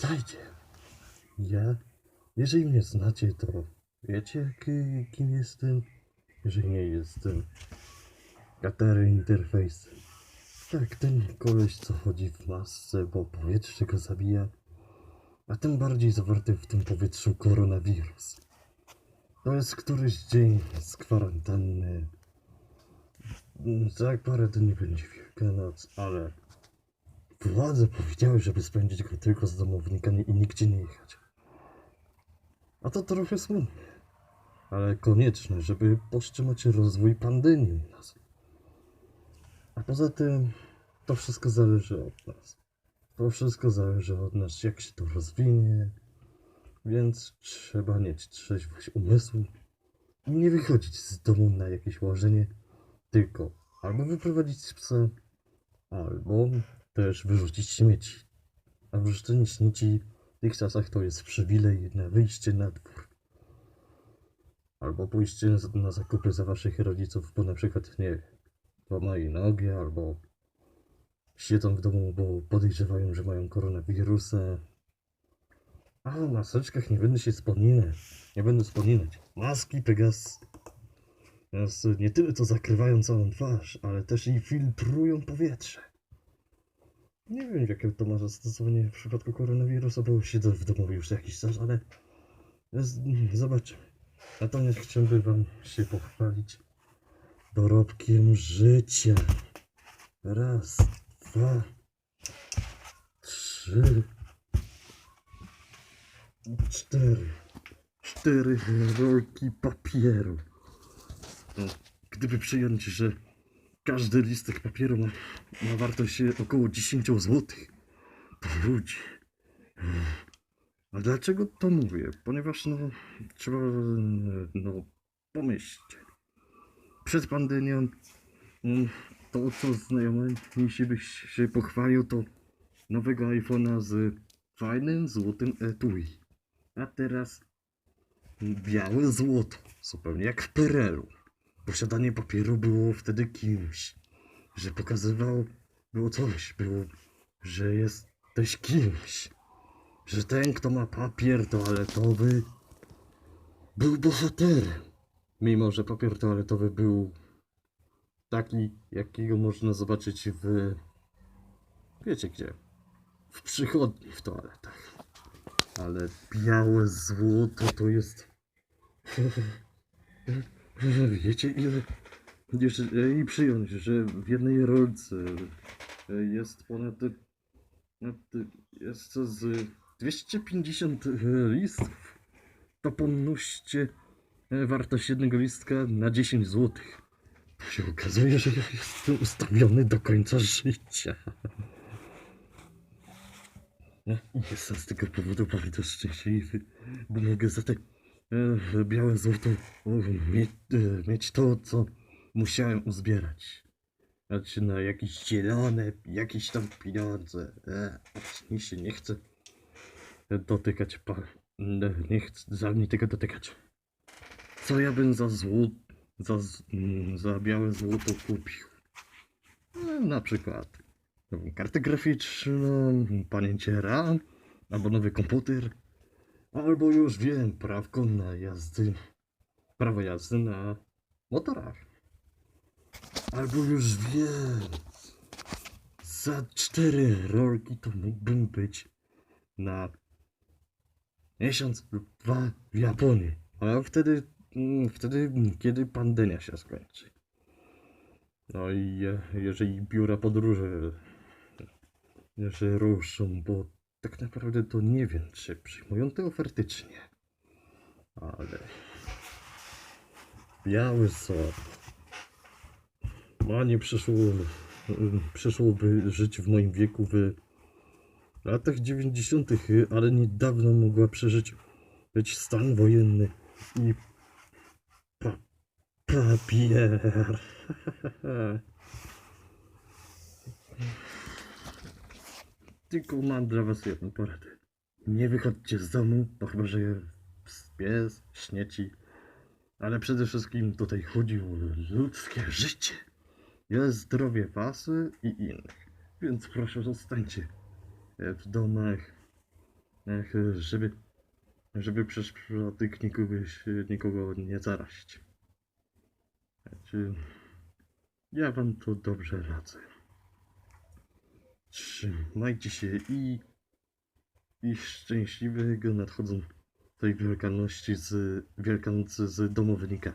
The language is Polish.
Witajcie. Ja, jeżeli mnie znacie, to wiecie, ki- kim jestem? Jeżeli nie jestem. Katary Interface. Tak, ten koleś, co chodzi w masce, bo powietrze go zabija. A tym bardziej zawarty w tym powietrzu koronawirus. To jest któryś dzień z kwarantanny. Za parę dni będzie Wielkanoc, ale władze powiedziały, żeby spędzić go tylko z domownikami i nigdzie nie jechać. A to trochę smutne, ale konieczne, żeby powstrzymać rozwój pandemii u nas. A poza tym to wszystko zależy od nas. To wszystko zależy od nas, jak się to rozwinie, więc trzeba mieć trzeźwość umysłu i nie wychodzić z domu na jakieś łożenie, tylko albo wyprowadzić psa, albo też wyrzucić śmieci. A wyrzucenie śmieci w tych czasach to jest przywilej na wyjście na dwór. Albo pójście na zakupy za waszych rodziców, bo na przykład nie łamali nogi, albo siedzą w domu, bo podejrzewają, że mają koronawirusa. A o maseczkach nie będę się wspominać. Nie będę wspominać. Maski Pegas. Nie tyle co zakrywają całą twarz, ale też i filtrują powietrze. Nie wiem, jakie to ma zastosowanie w przypadku koronawirusa, bo siedzę w domu już jakiś czas, ale zobaczymy. Natomiast chciałbym wam się pochwalić dorobkiem życia. Raz, dwa, trzy, cztery. Cztery rolki papieru. Gdyby przyjąć, że każdy listek papieru ma, ma wartość około 10 zł, to ludzie. A dlaczego to mówię? Ponieważ no, trzeba no, pomyśleć. Przed pandemią mm, to, co znajomy jeśli byś się pochwalił, to nowego iPhone'a z fajnym złotym etui. A teraz białe złoto, zupełnie jak w PRL-u. Posiadanie papieru było wtedy kimś, że pokazywał, było coś, było, że jesteś kimś, że ten, kto ma papier toaletowy, był bohaterem. Mimo, że papier toaletowy był taki, jakiego można zobaczyć w. Wiecie gdzie? W przychodni w toaletach. Ale białe złoto to jest. Wiecie ile. Jeszcze, I przyjąć, że w jednej rolce jest ponad. jest z 250 listów. To pomnoście wartość jednego listka na 10 zł. To się okazuje, że ja jestem ustawiony do końca życia. Jestem z tego powodu bardzo szczęśliwy, bo mogę za e, białe złoto e, mieć to, co musiałem uzbierać. Znaczy na jakieś zielone, jakieś tam pieniądze. E, się nie chce dotykać pan. Nie chcę za mnie tego dotykać. Co ja bym za złoto, za, mm, za białe złoto kupił? E, Na przykład kartę graficzną, pamięcie RAM, albo nowy komputer, albo już wiem, prawko na jazdy, prawo jazdy na motorach. Albo już wiem, za cztery rolki to mógłbym być na miesiąc lub dwa w Japonii. A wtedy, mm, wtedy, kiedy pandemia się skończy. No i jeżeli biura podróży że ruszą, bo tak naprawdę to nie wiem, czy przyjmują te oferty, czy nie. Ale biały sort. Ma nie przyszło, przyszłoby żyć w moim wieku w latach 90., ale niedawno mogła przeżyć być stan wojenny i pa, papier. Tylko mam dla was jedną poradę. Nie wychodźcie z domu, bo chyba, że pies, śmieci. Ale przede wszystkim tutaj chodzi o ludzkie życie. Jest zdrowie was i innych. Więc proszę zostańcie w domach. Żeby, żeby przez przypadek nikogo, nikogo nie zarazić. Znaczy, ja wam to dobrze radzę. Trzymajcie się i, i szczęśliwego nadchodzą tej z Wielkanocy z domownika.